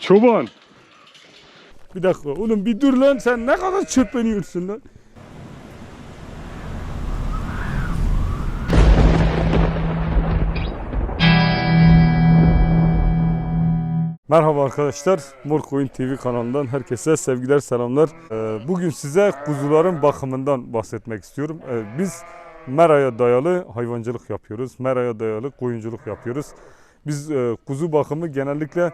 Çoban. Bir dakika oğlum bir dur lan sen ne kadar çırpınıyorsun lan. Merhaba arkadaşlar. Mor Koyun TV kanalından herkese sevgiler, selamlar. Ee, Bugün size kuzuların bakımından bahsetmek istiyorum. Ee, Biz meraya dayalı hayvancılık yapıyoruz. Meraya dayalı koyunculuk yapıyoruz. Biz e, kuzu bakımı genellikle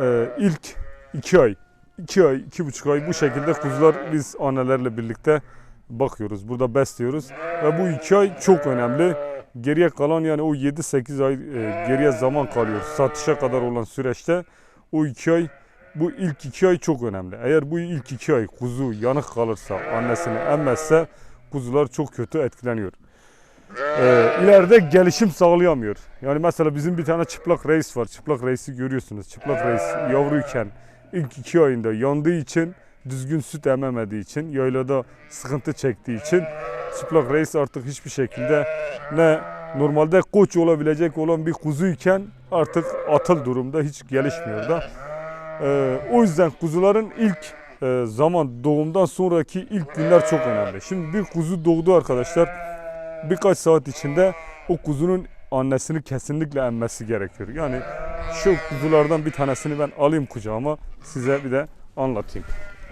e, ilk iki ay, iki ay, iki buçuk ay bu şekilde kuzular biz annelerle birlikte bakıyoruz. Burada besliyoruz. Ve bu iki ay çok önemli. Geriye kalan yani o 7-8 ay e, geriye zaman kalıyor. Satışa kadar olan süreçte o iki ay bu ilk iki ay çok önemli. Eğer bu ilk iki ay kuzu yanık kalırsa, annesini emmezse kuzular çok kötü etkileniyor. Ee, ileride gelişim sağlayamıyor. Yani mesela bizim bir tane çıplak reis var. Çıplak reisi görüyorsunuz. Çıplak reis yavruyken ilk iki ayında yandığı için düzgün süt ememediği için yaylada sıkıntı çektiği için çıplak reis artık hiçbir şekilde ne normalde koç olabilecek olan bir kuzuyken artık atıl durumda hiç gelişmiyor da. Ee, o yüzden kuzuların ilk e, zaman doğumdan sonraki ilk günler çok önemli. Şimdi bir kuzu doğdu arkadaşlar birkaç saat içinde o kuzunun annesini kesinlikle emmesi gerekiyor. Yani şu kuzulardan bir tanesini ben alayım kucağıma size bir de anlatayım.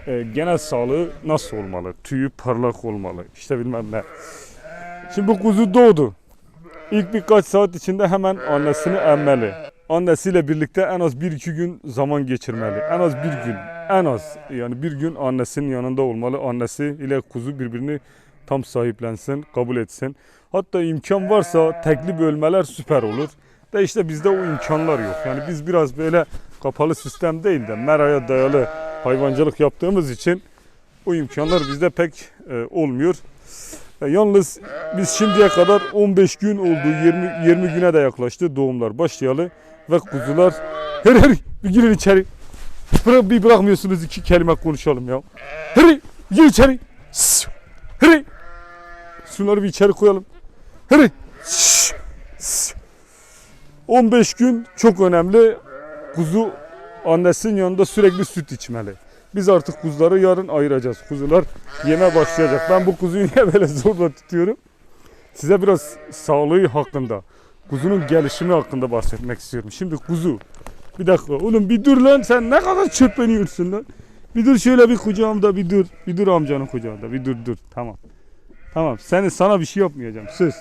Ee, genel sağlığı nasıl olmalı? Tüyü parlak olmalı. İşte bilmem ne. Şimdi bu kuzu doğdu. İlk birkaç saat içinde hemen annesini emmeli. Annesiyle birlikte en az 1-2 gün zaman geçirmeli. En az bir gün. En az. Yani bir gün annesinin yanında olmalı. Annesi ile kuzu birbirini tam sahiplensin, kabul etsin. Hatta imkan varsa tekli bölmeler süper olur. Da işte bizde o imkanlar yok. Yani biz biraz böyle kapalı sistem değil de meraya dayalı hayvancılık yaptığımız için o imkanlar bizde pek e, olmuyor. E, yalnız biz şimdiye kadar 15 gün oldu, 20 20 güne de yaklaştı doğumlar başlayalı ve kuzular her her bir girin içeri. Bırak, bir bırakmıyorsunuz iki kelime konuşalım ya. Hadi gir içeri. Hadi. Şunları bir içeri koyalım. Şşş. 15 gün çok önemli. Kuzu annesinin yanında sürekli süt içmeli. Biz artık kuzuları yarın ayıracağız. Kuzular yeme başlayacak. Ben bu kuzuyu niye böyle zorla tutuyorum? Size biraz sağlığı hakkında, kuzunun gelişimi hakkında bahsetmek istiyorum. Şimdi kuzu. Bir dakika oğlum bir dur lan sen ne kadar çırpınıyorsun lan. Bir dur şöyle bir kucağımda bir dur. Bir dur amcanın kucağında bir dur dur. Tamam. Tamam seni sana bir şey yapmayacağım. Söz.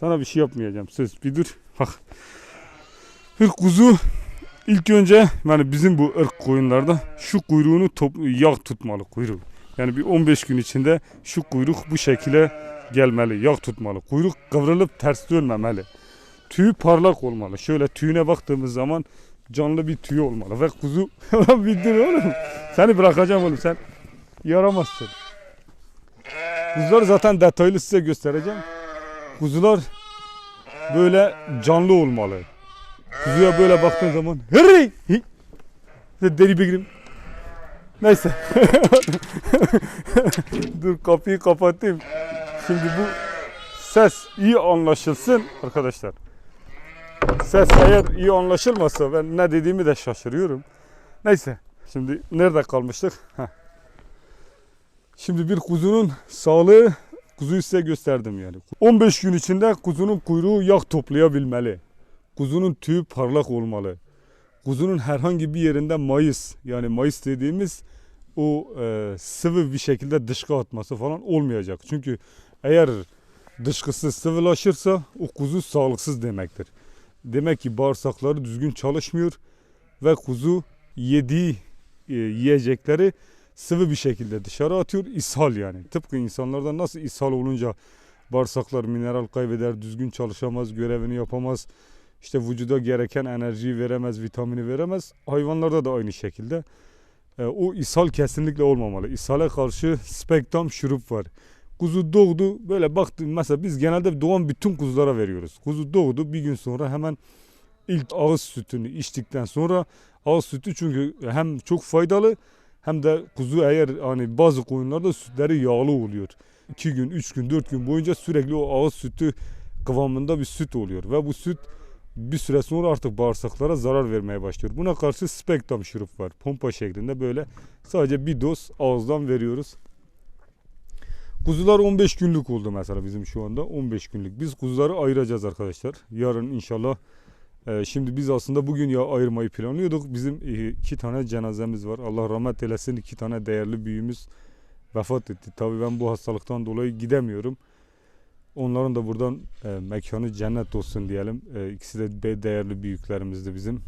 Sana bir şey yapmayacağım. Söz. Bir dur. Bak. Bir kuzu ilk önce yani bizim bu ırk koyunlarda şu kuyruğunu top, yağ tutmalı kuyruğu. Yani bir 15 gün içinde şu kuyruk bu şekilde gelmeli, yağ tutmalı. Kuyruk kıvrılıp ters dönmemeli. Tüyü parlak olmalı. Şöyle tüyüne baktığımız zaman canlı bir tüy olmalı. Ve kuzu bir dur oğlum. Seni bırakacağım oğlum sen yaramazsın. Kuzular zaten detaylı size göstereceğim. Kuzular böyle canlı olmalı. Kuzuya böyle baktığın zaman hırri hi! deri bigirim. Neyse. Dur kapıyı kapatayım. Şimdi bu ses iyi anlaşılsın arkadaşlar. Ses eğer iyi anlaşılmazsa ben ne dediğimi de şaşırıyorum. Neyse. Şimdi nerede kalmıştık? Şimdi bir kuzunun sağlığı kuzuyu size gösterdim yani. 15 gün içinde kuzunun kuyruğu yağ toplayabilmeli. Kuzunun tüyü parlak olmalı. Kuzunun herhangi bir yerinde mayıs yani mayıs dediğimiz o e, sıvı bir şekilde dışkı atması falan olmayacak. Çünkü eğer dışkısı sıvılaşırsa o kuzu sağlıksız demektir. Demek ki bağırsakları düzgün çalışmıyor ve kuzu yediği e, yiyecekleri sıvı bir şekilde dışarı atıyor. ishal yani. Tıpkı insanlarda nasıl ishal olunca bağırsaklar mineral kaybeder, düzgün çalışamaz, görevini yapamaz. İşte vücuda gereken enerjiyi veremez, vitamini veremez. Hayvanlarda da aynı şekilde. E, o ishal kesinlikle olmamalı. İshale karşı spektam şurup var. Kuzu doğdu böyle baktım mesela biz genelde doğan bütün kuzulara veriyoruz. Kuzu doğdu bir gün sonra hemen ilk ağız sütünü içtikten sonra ağız sütü çünkü hem çok faydalı Hem de kuzu eğer hani bazı koyunlarda sütleri yağlı oluyor. 2 gün, 3 gün, 4 gün boyunca sürekli o ağız sütü kıvamında bir süt oluyor. Ve bu süt bir süre sonra artık bağırsaklara zarar vermeye başlıyor. Buna karşı Spectrum şurup var. Pompa şeklinde böyle sadece bir doz ağızdan veriyoruz. Kuzular 15 günlük oldu mesela bizim şu anda 15 günlük. Biz kuzuları ayıracağız arkadaşlar. Yarın inşallah e, şimdi biz aslında bugün ya ayırmayı planlıyorduk. Bizim e, iki tane cenazemiz var. Allah rahmet eylesin iki tane değerli büyüğümüz vefat etti. Tabii ben bu hastalıktan dolayı gidemiyorum. Onların da buradan e, mekanı cennet olsun diyelim. E, ikisi de değerli büyüklerimizdi bizim.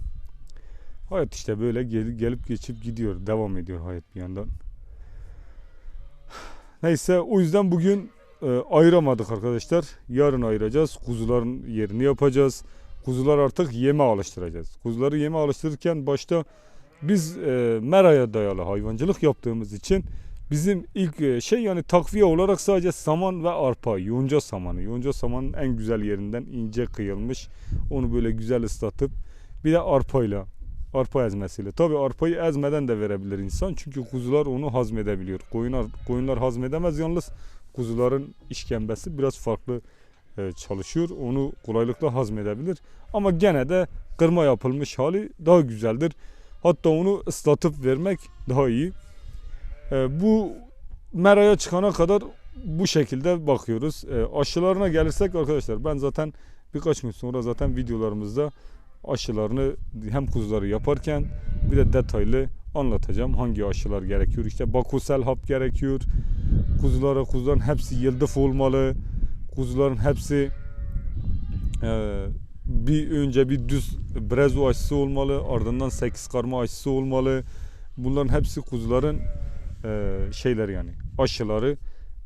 Hayat işte böyle gel- gelip geçip gidiyor. Devam ediyor hayat bir yandan. Neyse o yüzden bugün e, ayıramadık arkadaşlar. Yarın ayıracağız. Kuzuların yerini yapacağız. Kuzular artık yeme alıştıracağız. Kuzuları yeme alıştırırken başta biz e, meraya dayalı hayvancılık yaptığımız için bizim ilk e, şey yani takviye olarak sadece saman ve arpa, yonca samanı. Yonca samanın en güzel yerinden ince kıyılmış. Onu böyle güzel ıslatıp bir de arpayla arpa ezmesiyle. Tabi arpayı ezmeden de verebilir insan. Çünkü kuzular onu hazmedebiliyor. Koyunlar koyunlar hazmedemez yalnız kuzuların işkembesi biraz farklı e, çalışıyor. Onu kolaylıkla hazmedebilir. Ama gene de kırma yapılmış hali daha güzeldir. Hatta onu ıslatıp vermek daha iyi. E, bu meraya çıkana kadar bu şekilde bakıyoruz. E, aşılarına gelirsek arkadaşlar ben zaten birkaç gün sonra zaten videolarımızda aşılarını hem kuzuları yaparken bir de detaylı anlatacağım. Hangi aşılar gerekiyor? İşte bakusel hap gerekiyor. Kuzulara kuzuların hepsi yıldıf olmalı. Kuzuların hepsi e, bir önce bir düz brezo aşısı olmalı. Ardından 8 karma aşısı olmalı. Bunların hepsi kuzuların e, şeyler yani aşıları.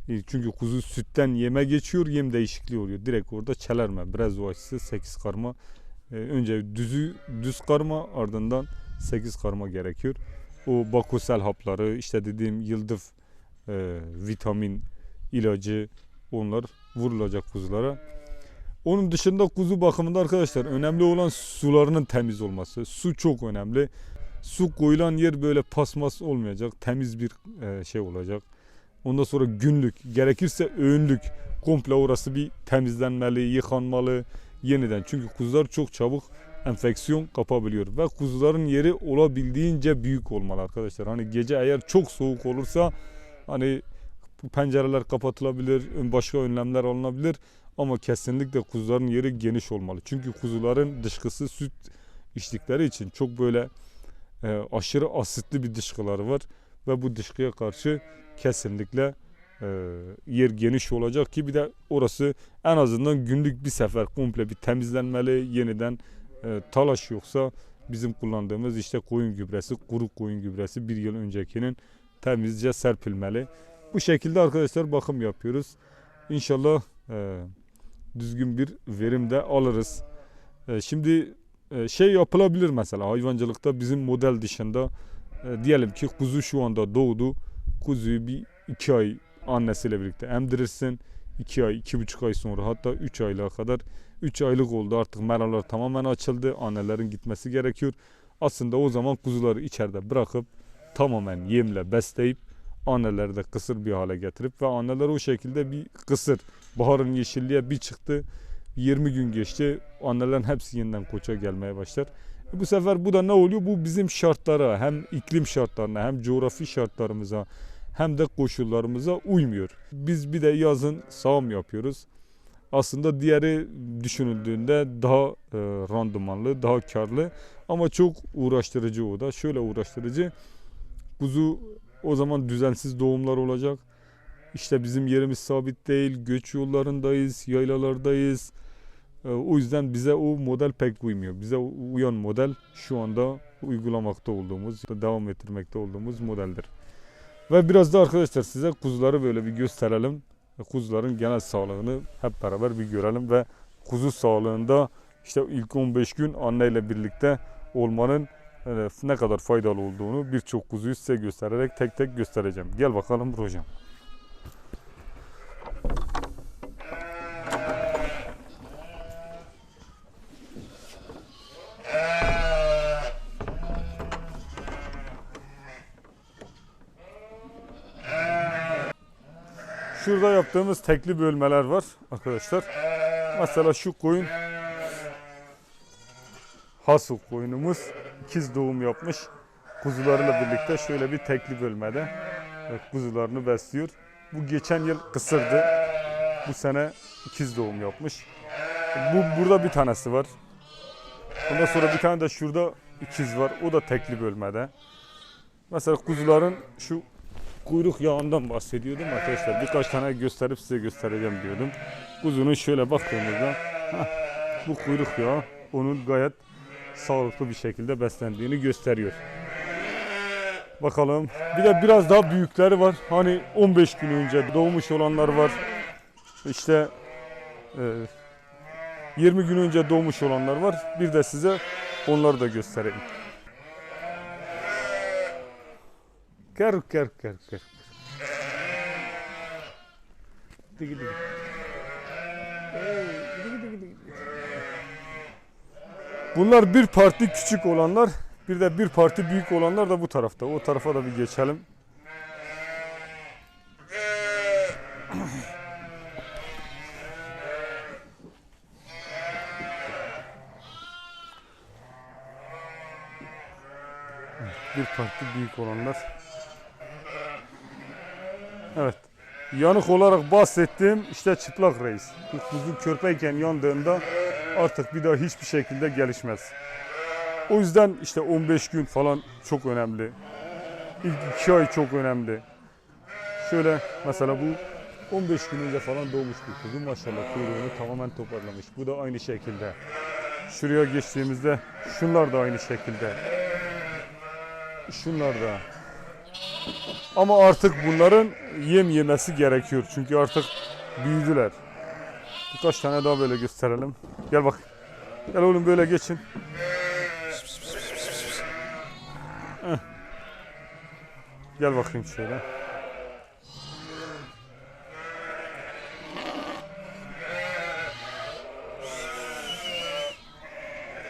E, Çünkü kuzu sütten yeme geçiyor, yem değişikliği oluyor. Direkt orada çelerme, brezo aşısı, 8 karma ee, önce düzü düz karma ardından 8 karma gerekiyor. O bakusel hapları işte dediğim yıldıf e, vitamin ilacı onlar vurulacak kuzulara. Onun dışında kuzu bakımında arkadaşlar önemli olan sularının temiz olması. Su çok önemli. Su koyulan yer böyle pasmas olmayacak. Temiz bir e, şey olacak. Ondan sonra günlük gerekirse öğünlük komple orası bir temizlenmeli, yıkanmalı yeniden. Çünkü kuzular çok çabuk enfeksiyon kapabiliyor ve kuzuların yeri olabildiğince büyük olmalı arkadaşlar. Hani gece eğer çok soğuk olursa hani pencereler kapatılabilir, başka önlemler alınabilir ama kesinlikle kuzuların yeri geniş olmalı. Çünkü kuzuların dışkısı süt içtikleri için çok böyle e, aşırı asitli bir dışkıları var ve bu dışkıya karşı kesinlikle e, yer geniş olacak ki bir de orası en azından günlük bir sefer komple bir temizlenmeli yeniden e, talaş yoksa bizim kullandığımız işte koyun gübresi kuru koyun gübresi bir yıl öncekinin temizce serpilmeli. Bu şekilde arkadaşlar bakım yapıyoruz. İnşallah e, düzgün bir verim de alırız. E, şimdi şey yapılabilir mesela hayvancılıkta bizim model dışında e, diyelim ki kuzu şu anda doğdu. Kuzuyu bir iki ay annesiyle birlikte emdirirsin. 2 ay, iki buçuk ay sonra hatta 3 aylığa kadar 3 aylık oldu artık meralar tamamen açıldı. Annelerin gitmesi gerekiyor. Aslında o zaman kuzuları içeride bırakıp tamamen yemle besleyip anneleri de kısır bir hale getirip ve anneler o şekilde bir kısır. Baharın yeşilliğe bir çıktı. 20 gün geçti. Annelerin hepsi yeniden koça gelmeye başlar. E bu sefer bu da ne oluyor? Bu bizim şartlara hem iklim şartlarına hem coğrafi şartlarımıza hem de koşullarımıza uymuyor. Biz bir de yazın sağım yapıyoruz. Aslında diğeri düşünüldüğünde daha e, randımanlı, daha karlı ama çok uğraştırıcı o da. Şöyle uğraştırıcı. Kuzu o zaman düzensiz doğumlar olacak. İşte bizim yerimiz sabit değil. Göç yollarındayız, yaylalardayız. E, o yüzden bize o model pek uymuyor. Bize uyan model şu anda uygulamakta olduğumuz, devam ettirmekte olduğumuz modeldir. Ve biraz da arkadaşlar size kuzuları böyle bir gösterelim. Kuzuların genel sağlığını hep beraber bir görelim ve kuzu sağlığında işte ilk 15 gün anneyle birlikte olmanın e, ne kadar faydalı olduğunu birçok kuzuyu size göstererek tek tek göstereceğim. Gel bakalım hocam. Şurada yaptığımız tekli bölmeler var arkadaşlar. Mesela şu koyun Hasu koyunumuz ikiz doğum yapmış. Kuzularıyla birlikte şöyle bir tekli bölmede kuzularını besliyor. Bu geçen yıl kısırdı. Bu sene ikiz doğum yapmış. Bu burada bir tanesi var. Ondan sonra bir tane de şurada ikiz var. O da tekli bölmede. Mesela kuzuların şu kuyruk yağından bahsediyordum arkadaşlar. Birkaç tane gösterip size göstereceğim diyordum. Kuzunun şöyle baktığımızda bu kuyruk yağı onun gayet sağlıklı bir şekilde beslendiğini gösteriyor. Bakalım. Bir de biraz daha büyükleri var. Hani 15 gün önce doğmuş olanlar var. İşte e, 20 gün önce doğmuş olanlar var. Bir de size onları da göstereyim. Kar kar kar kar. Digi digi. Digi digi digi. Bunlar bir parti küçük olanlar, bir de bir parti büyük olanlar da bu tarafta. O tarafa da bir geçelim. Bir parti büyük olanlar. Evet. Yanık olarak bahsettiğim işte çıplak reis. Kuzu körpeyken yandığında artık bir daha hiçbir şekilde gelişmez. O yüzden işte 15 gün falan çok önemli. İlk 2 ay çok önemli. Şöyle mesela bu 15 gün önce falan doğmuş bir kuzu maşallah kuyruğunu tamamen toparlamış. Bu da aynı şekilde. Şuraya geçtiğimizde şunlar da aynı şekilde. Şunlar da. Ama artık bunların yem yemesi gerekiyor. Çünkü artık büyüdüler. Birkaç tane daha böyle gösterelim. Gel bak. Gel oğlum böyle geçin. Gel bakayım şöyle.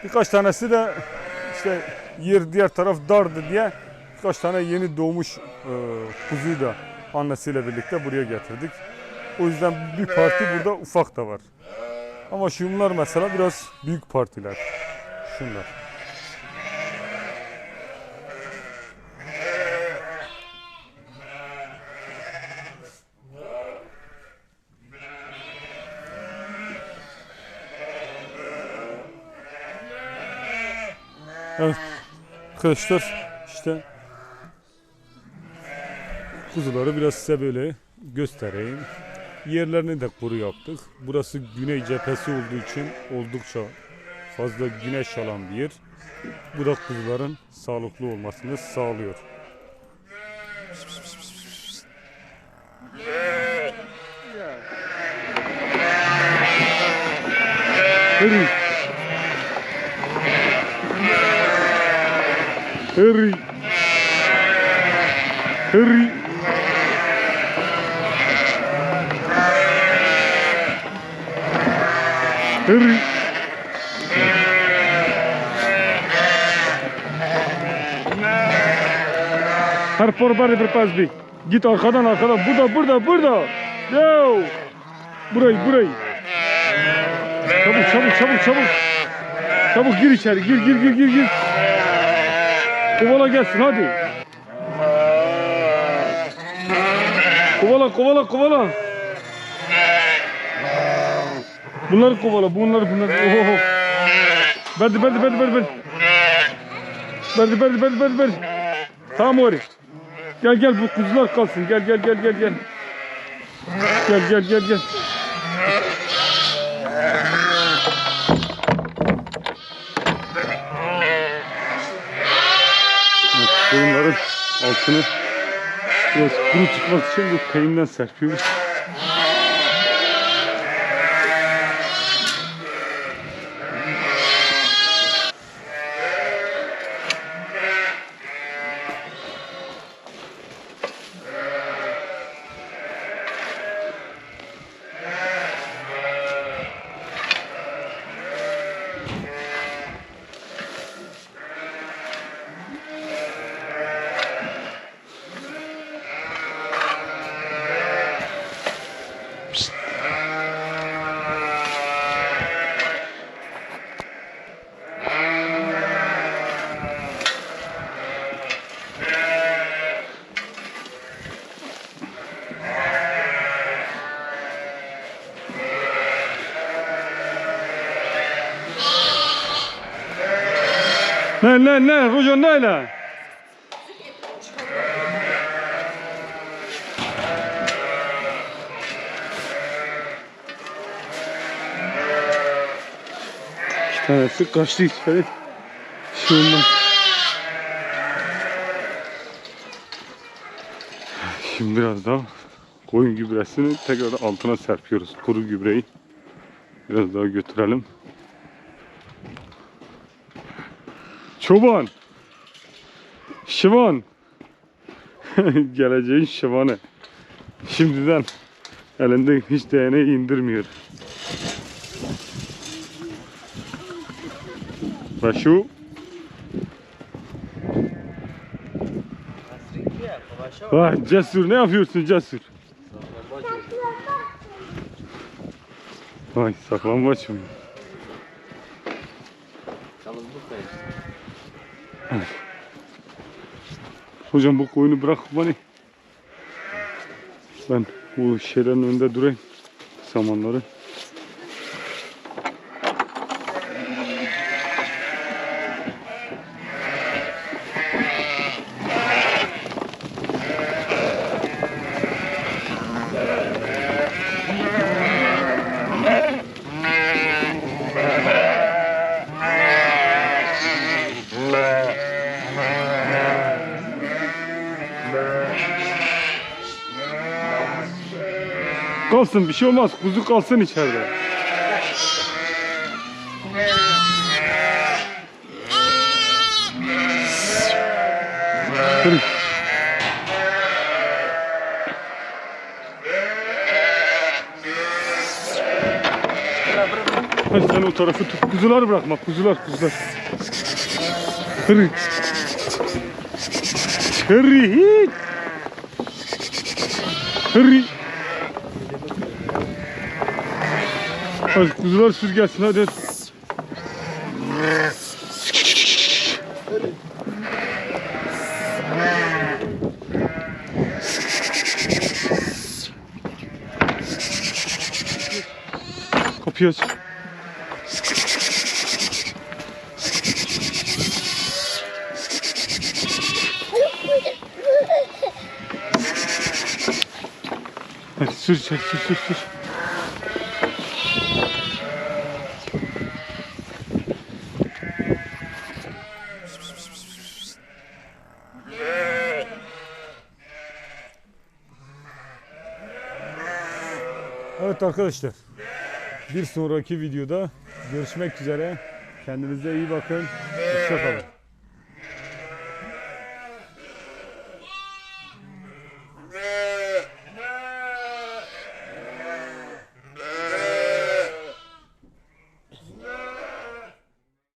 Birkaç tanesi de işte yer diğer taraf dardı diye birkaç tane yeni doğmuş e, kuzuyu da annesiyle birlikte buraya getirdik. O yüzden bir parti burada ufak da var. Ama şunlar mesela biraz büyük partiler. Şunlar. Evet. Arkadaşlar işte kuzuları biraz size böyle göstereyim. Yerlerini de kuru yaptık. Burası güney cephesi olduğu için oldukça fazla güneş alan bir yer. Bu da kuzuların sağlıklı olmasını sağlıyor. Hurry. Hurry. Hurry. Her porbari bir pas bir. Git arkadan arkadan. Burada burada burada. Yo. Burayı burayı. Çabuk çabuk çabuk çabuk. Çabuk gir içeri. Gir gir gir gir gir. Kovala gelsin hadi. Kovala kovala kovala. Bunları kovala bunları bunları. Oho. Verdi verdi verdi verdi. Verdi verdi verdi verdi verdi. verdi. Tamam oraya. Gel gel bu kuzular kalsın. Gel gel gel gel gel. Gel gel gel gel. Koyunların altını biraz kuru tutmak için bu peynirden serpiyoruz. Ne ne ne hocam ne ne? İki tanesi kaçtı içeri. Şu ondan. Şimdi biraz daha koyun gübresini tekrar altına serpiyoruz. Kuru gübreyi. Biraz daha götürelim. Çoban. Şivan. Geleceğin şivanı. Şimdiden elinde hiç değneği indirmiyor. Ve şu Vay cesur ne yapıyorsun cesur? Vay saklambaç mı? Hocam bu koyunu bırak bana. Ben bu şeylerin önünde durayım. Samanları. Kalsın bir şey olmaz. Kuzu kalsın içeride. Dur. Hadi sen o tarafı tut. Kuzuları bırakma. Kuzular kuzular. Hırı. Hırı. Hırı. Hadi kuzular sür gelsin hadi. Kapıyı aç. Hadi sür sür sür sür. sür. Evet arkadaşlar. Bir sonraki videoda görüşmek üzere. Kendinize iyi bakın. Hoşçakalın.